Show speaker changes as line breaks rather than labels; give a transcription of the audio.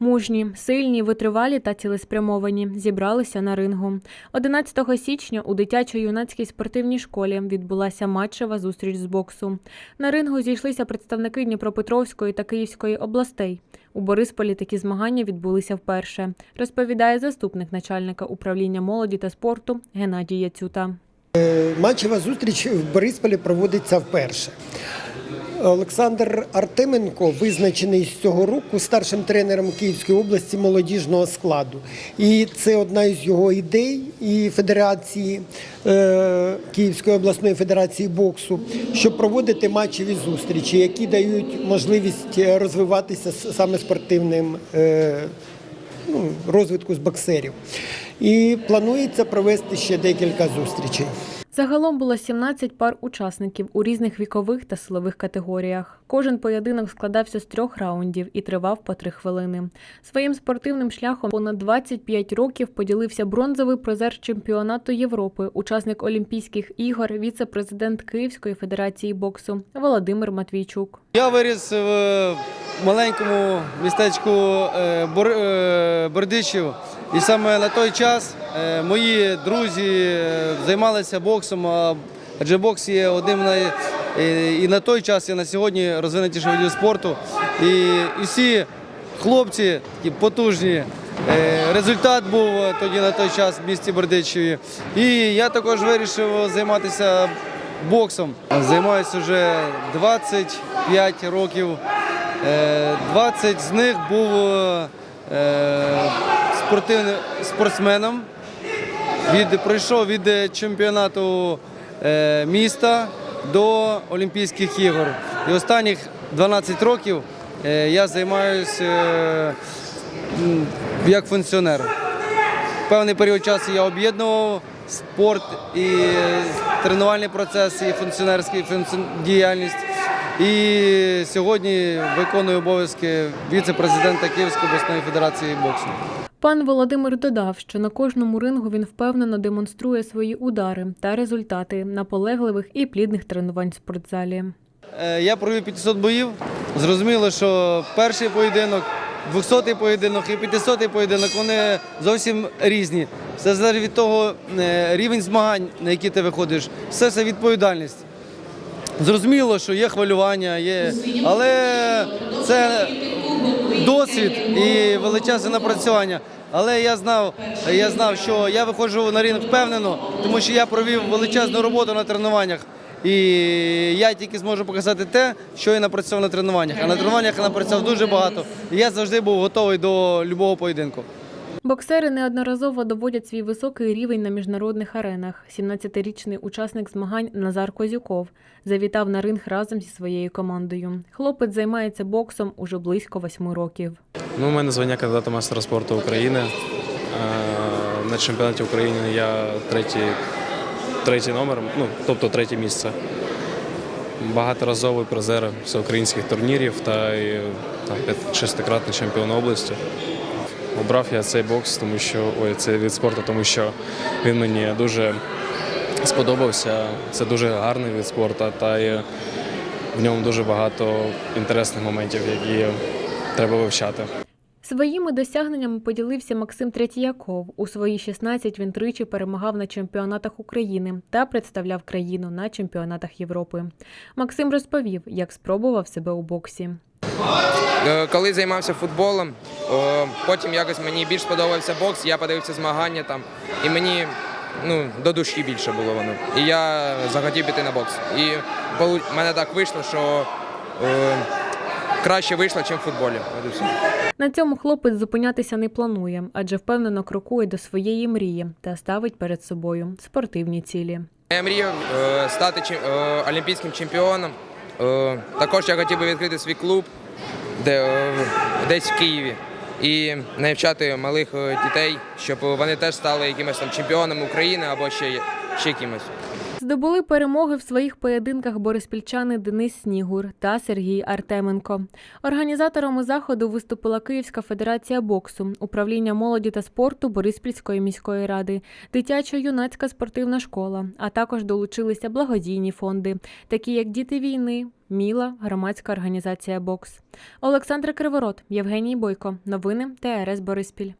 Мужні, сильні, витривалі та цілеспрямовані зібралися на рингу. 11 січня у дитячо-юнацькій спортивній школі відбулася матчева зустріч з боксу. На рингу зійшлися представники Дніпропетровської та Київської областей. У Борисполі такі змагання відбулися вперше, розповідає заступник начальника управління молоді та спорту Геннадій Яцюта.
Матчева зустріч в Борисполі проводиться вперше. Олександр Артеменко визначений з цього року старшим тренером Київської області молодіжного складу. І це одна із його ідей і Федерації е, Київської обласної федерації боксу, щоб проводити матчеві зустрічі, які дають можливість розвиватися саме спортивним е, ну, розвитку з боксерів. І планується провести ще декілька зустрічей.
Загалом було 17 пар учасників у різних вікових та силових категоріях. Кожен поєдинок складався з трьох раундів і тривав по три хвилини. Своїм спортивним шляхом понад 25 років поділився бронзовий призер чемпіонату Європи, учасник Олімпійських ігор, віце-президент Київської федерації боксу Володимир Матвійчук.
Я виріс в маленькому містечку е, е, Бердичів, і саме на той час е, мої друзі е, займалися боксом, адже бокс є одним най... е, і на той час, і на сьогодні розвинутіших видів спорту. І, всі хлопці такі потужні. Е, Результат був тоді на той час в місті Бердичеві. І я також вирішив займатися боксом. Займаюся вже 25 років. Е, 20 з них був е, спортсменом. Від, пройшов від е, чемпіонату е, міста до Олімпійських ігор. І останніх 12 років е, я займаюся е, як функціонер. Певний період часу я об'єднував спорт і тренувальний процес, і функціонерську функці- діяльність. І сьогодні виконую обов'язки віце-президента Київської обласної федерації боксу.
Пан Володимир додав, що на кожному рингу він впевнено демонструє свої удари та результати наполегливих і плідних тренувань в спортзалі.
Е, Я провів 500 боїв. Зрозуміло, що перший поєдинок, 200-й поєдинок і 500-й поєдинок вони зовсім різні. Все залежить від того е, рівень змагань, на які ти виходиш. Все це відповідальність. Зрозуміло, що є хвилювання, є, але це досвід і величезне напрацювання. Але я знав, я знав, що я виходжу на ринок впевнено, тому що я провів величезну роботу на тренуваннях. І я тільки зможу показати те, що я напрацював на тренуваннях. А на тренуваннях я напрацював дуже багато. І я завжди був готовий до будь-якого поєдинку.
Боксери неодноразово доводять свій високий рівень на міжнародних аренах. 17-річний учасник змагань Назар Козюков завітав на ринг разом зі своєю командою. Хлопець займається боксом уже близько восьми років.
Ну, у мене звання кандидата мастера спорту України. Е, На чемпіонаті України я третій, третій номер, ну, тобто третє місце. Багаторазовий призер всеукраїнських турнірів та шестикратний чемпіон області. Обрав я цей бокс, тому що ой, цей від спорту, тому що він мені дуже сподобався. Це дуже гарний від спорту, та й в ньому дуже багато інтересних моментів, які треба вивчати.
Своїми досягненнями поділився Максим Третьяков. У свої 16 він тричі перемагав на чемпіонатах України та представляв країну на чемпіонатах Європи. Максим розповів, як спробував себе у боксі.
Е, Коли займався футболом, потім якось мені більш сподобався бокс, я подивився змагання там, і мені ну, до душі більше було воно. І я захотів піти на бокс. І мене так вийшло, що е, краще вийшло, ніж в футболі.
На цьому хлопець зупинятися не планує, адже впевнено крокує до своєї мрії та ставить перед собою спортивні цілі.
Я мріяв е, стати е, олімпійським чемпіоном. Е, також я хотів би відкрити свій клуб де, десь в Києві і навчати малих дітей, щоб вони теж стали якимось там чемпіоном України або ще, ще якимось.
Здобули перемоги в своїх поєдинках бориспільчани Денис Снігур та Сергій Артеменко. Організаторами заходу виступила Київська федерація боксу, управління молоді та спорту Бориспільської міської ради, дитячо-юнацька спортивна школа, а також долучилися благодійні фонди, такі як Діти війни, Міла, громадська організація Бокс. Олександра Криворот, Євгеній Бойко. Новини ТРС Бориспіль.